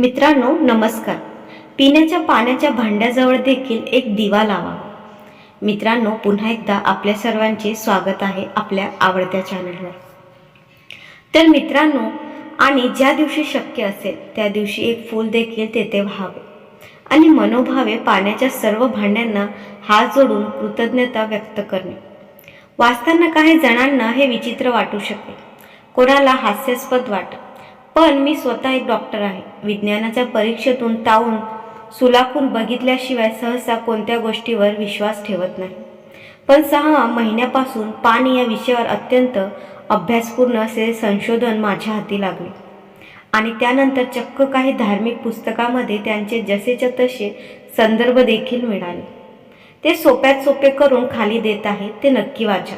मित्रांनो नमस्कार. पिण्याच्या पाण्याच्या भांड्याजवळ देखील एक दिवा लावा. मित्रांनो पुन्हा एकदा आपल्या सर्वांचे स्वागत आहे आपल्या आवडत्या चॅनलवर. तर मित्रांनो आणि ज्या दिवशी शक्य असेल त्या दिवशी एक फूल देखील तेथे व्हावे. आणि मनोभावे पाण्याच्या सर्व भांड्यांना हात जोडून कृतज्ञता व्यक्त करणे. वाचताना काही जणांना हे विचित्र वाटू शकेल. कोणाला हास्यास्पद वाट पण मी स्वतः एक डॉक्टर आहे. विज्ञानाच्या परीक्षेतून ताऊन सुलाखून बघितल्याशिवाय सहसा कोणत्या गोष्टीवर विश्वास ठेवत नाही. पण सहा महिन्यापासून पाणी या विषयावर अत्यंत अभ्यासपूर्ण असे संशोधन माझ्या हाती लागले. आणि त्यानंतर चक्क काही धार्मिक पुस्तकामध्ये त्यांचे जसेच्या तसे संदर्भ देखील मिळाले. ते सोप्यात सोपे करून खाली देत आहे ते नक्की वाचा.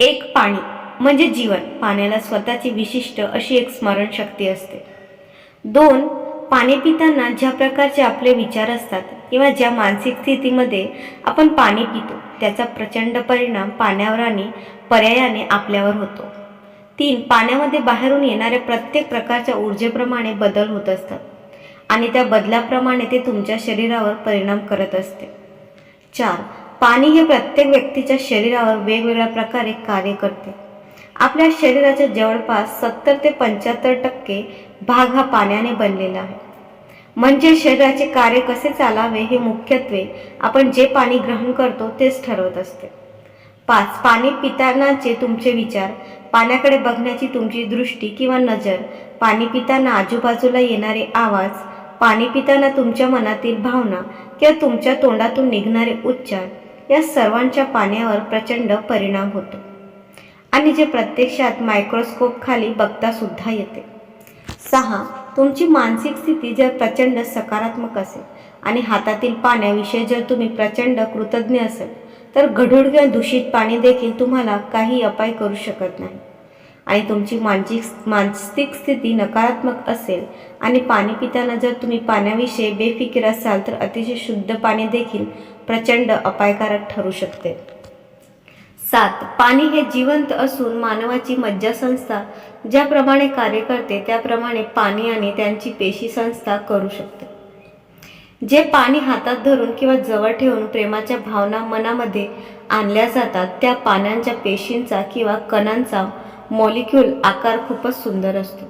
एक पाणी. म्हणजे जीवन. पाण्याला स्वतःची विशिष्ट अशी एक स्मरणशक्ती असते. दोन पाणी पिताना ज्या प्रकारचे आपले विचार असतात किंवा ज्या मानसिक स्थितीमध्ये आपण पाणी पितो त्याचा प्रचंड परिणाम पाण्यावर आणि पर्यायाने आपल्यावर होतो. तीन पाण्यामध्ये बाहेरून येणाऱ्या प्रत्येक प्रकारच्या ऊर्जेप्रमाणे बदल होत असतात आणि त्या बदलाप्रमाणे ते तुमच्या शरीरावर परिणाम करत असते. चार पाणी हे प्रत्येक व्यक्तीच्या शरीरावर वेगवेगळ्या प्रकारे कार्य करते. आपल्या शरीराच्या जवळपास सत्तर ते पंच्याहत्तर टक्के भाग हा पाण्याने बनलेला आहे. म्हणजे शरीराचे कार्य कसे चालावे हे मुख्यत्वे आपण जे पाणी ग्रहण करतो तेच ठरवत असते. पाच पाणी पितानाचे तुमचे विचार पाण्याकडे बघण्याची तुमची दृष्टी किंवा नजर पाणी पिताना आजूबाजूला येणारे आवाज पाणी पिताना तुमच्या मनातील भावना किंवा तुमच्या तोंडातून निघणारे उच्चार या सर्वांच्या पाण्यावर प्रचंड परिणाम होतो. आणि जे प्रत्यक्षात मायक्रोस्कोप खाली बघता सुद्धा येते. सहा तुमची मानसिक स्थिती जर प्रचंड सकारात्मक असेल आणि हातातील पाण्याविषयी जर तुम्ही प्रचंड कृतज्ञ असेल तर गढूळ किंवा दूषित पाणी देखील तुम्हाला काही अपाय करू शकत नाही. आणि तुमची मानसिक मानसिक स्थिती नकारात्मक असेल आणि पाणी पिताना जर तुम्ही पाण्याविषयी बेफिकीर असाल तर अतिशय शुद्ध पाणी देखील प्रचंड अपायकारक ठरू शकते. सात पाणी हे जिवंत असून मानवाची मज्जासंस्था ज्याप्रमाणे कार्य करते त्याप्रमाणे पाणी आणि त्यांची पेशी संस्था करू शकते. जे पाणी हातात धरून किंवा जवळ ठेवून प्रेमाच्या भावना मनामध्ये आणल्या जातात त्या पानांच्या पेशींचा किंवा कणांचा मॉलिक्यूल आकार खूपच सुंदर असतो.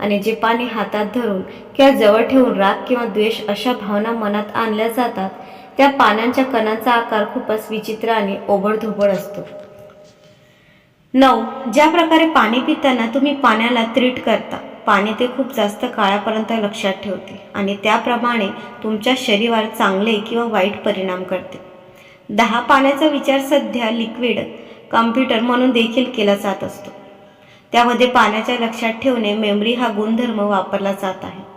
आणि जे पाणी हातात धरून किंवा जवळ ठेवून राग किंवा द्वेष अशा भावना मनात आणल्या जातात त्या पाण्याच्या कणांचा आकार खूपच विचित्र आणि ओबडधोबड असतो. नऊ. ज्या प्रकारे पाणी पिताना तुम्ही पाण्याला त्रीट करता पाणी ते खूप जास्त काळापर्यंत लक्षात ठेवते आणि त्याप्रमाणे तुमच्या शरीरावर चांगले किंवा वाईट परिणाम करते. दहा पाण्याचा विचार सध्या लिक्विड कम्प्युटर म्हणून देखील केला जात असतो. त्यामध्ये पाण्याच्या लक्षात ठेवणे मेमरी हा गुणधर्म वापरला जात आहे.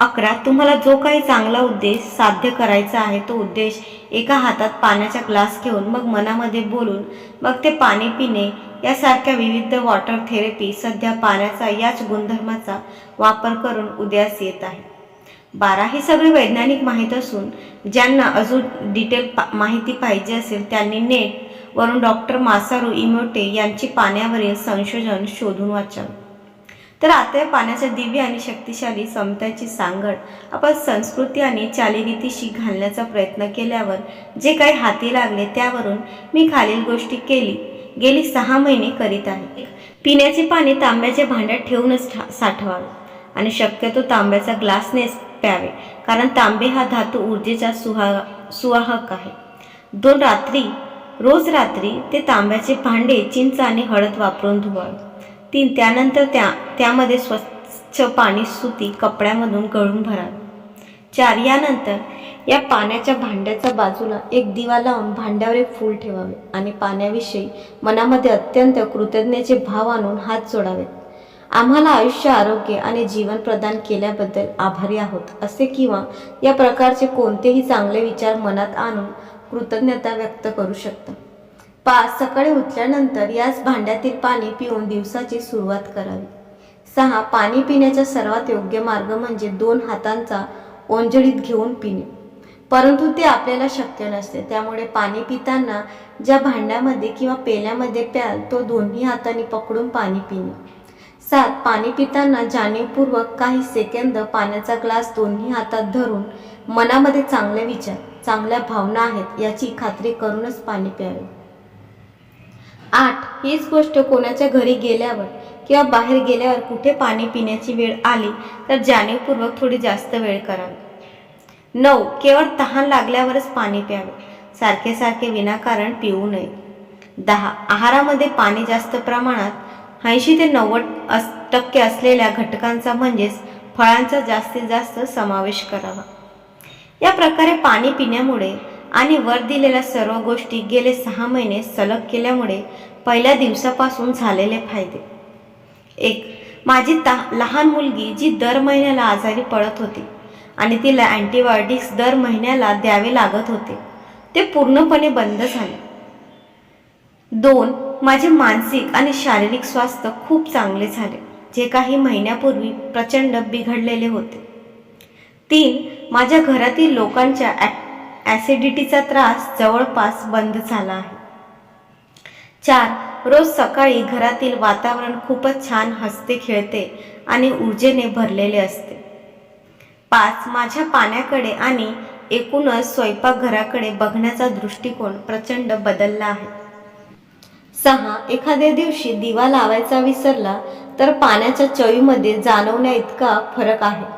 अकरा तुम्हाला जो काही चांगला उद्देश साध्य करायचा आहे तो उद्देश एका हातात पाण्याचा ग्लास घेऊन मग मनामध्ये बोलून मग ते पाणी पिणे यासारख्या विविध वॉटर थेरपी सध्या पाण्याचा याच गुणधर्माचा वापर करून उदयास येत आहे. बारा हे सगळी वैज्ञानिक माहीत असून ज्यांना अजून डिटेल पा माहिती पाहिजे असेल त्यांनी नेट वरून डॉक्टर मासारू इमोटे यांची पाण्यावरील संशोधन शोधून वाचावं. तर आता या पाण्याच्या दिव्य आणि शक्तिशाली समताची सांगड आपण संस्कृती आणि चालीरीतीशी घालण्याचा प्रयत्न केल्यावर जे काही हाती लागले त्यावरून मी खालील गोष्टी केली. गेली सहा महिने करीत आहे. पिण्याचे पाणी तांब्याच्या भांड्यात ठेवूनच ठा- साठवावे आणि शक्यतो तांब्याचा ग्लासनेच प्यावे कारण तांबे हा धातू ऊर्जेचा सुहा सुवाहक आहे. दोन रात्री रोज रात्री ते तांब्याचे भांडे चिंच आणि हळद वापरून धुवावे. तीन त्यानंतर त्या त्यामध्ये स्वच्छ पाणी सुती कपड्यामधून गळून भरावे. चार यानंतर या पाण्याच्या भांड्याच्या बाजूला एक दिवा लावून भांड्यावर एक फूल ठेवावे आणि पाण्याविषयी मनामध्ये अत्यंत कृतज्ञतेचे भाव आणून हात जोडावेत आम्हाला आयुष्य आरोग्य आणि जीवन प्रदान केल्याबद्दल आभारी आहोत असे किंवा या प्रकारचे कोणतेही चांगले विचार मनात आणून कृतज्ञता व्यक्त करू शकता. पाच सकाळी उठल्यानंतर याच भांड्यातील पाणी पिऊन दिवसाची सुरुवात करावी. सहा पाणी पिण्याचा सर्वात योग्य मार्ग म्हणजे दोन हातांचा ओंजळीत घेऊन पिणे. परंतु ते आपल्याला शक्य नसते. त्यामुळे पाणी पिताना ज्या भांड्यामध्ये किंवा पेल्यामध्ये प्याल तो दोन्ही हाताने पकडून पाणी पिणे. सात पाणी पिताना जाणीवपूर्वक काही सेकंद पाण्याचा ग्लास दोन्ही हातात धरून मनामध्ये चांगले विचार चांगल्या भावना आहेत याची खात्री करूनच पाणी प्यावे. आठ हीच गोष्ट कोणाच्या घरी गेल्यावर किंवा बाहेर गेल्यावर कुठे पाणी पिण्याची वेळ आली तर जाणीवपूर्वक थोडी जास्त वेळ करावी. नऊ केवळ तहान लागल्यावरच पाणी प्यावे. सारखे सारखे विनाकारण पिऊ नये. दहा आहारामध्ये पाणी जास्त प्रमाणात ऐंशी ते नव्वद अस टक्के असलेल्या घटकांचा म्हणजेच फळांचा जास्तीत जास्त समावेश करावा. या प्रकारे पाणी पिण्यामुळे आणि वर दिलेल्या सर्व गोष्टी गेले सहा महिने सलग केल्यामुळे पहिल्या दिवसापासून झालेले फायदे. एक माझी ता लहान मुलगी जी दर महिन्याला आजारी पडत होती आणि तिला अँटीबायोटिक्स दर महिन्याला द्यावे लागत होते ते पूर्णपणे बंद झाले. दोन माझे मानसिक आणि शारीरिक स्वास्थ्य खूप चांगले झाले जे काही महिन्यापूर्वी प्रचंड बिघडलेले होते. तीन माझ्या घरातील लोकांच्या ॲक्ट ॲसिडिटीचा त्रास जवळपास बंद झाला आहे. चार रोज सकाळी घरातील वातावरण खूपच छान हसते खेळते आणि ऊर्जेने भरलेले असते. पाच माझ्या पाण्याकडे आणि एकूणच स्वयंपाकघराकडे बघण्याचा दृष्टिकोन प्रचंड बदलला आहे. सहा एखाद्या दिवशी दिवा लावायचा विसरला तर पाण्याच्या चवीमध्ये जाणवण्या इतका फरक आहे.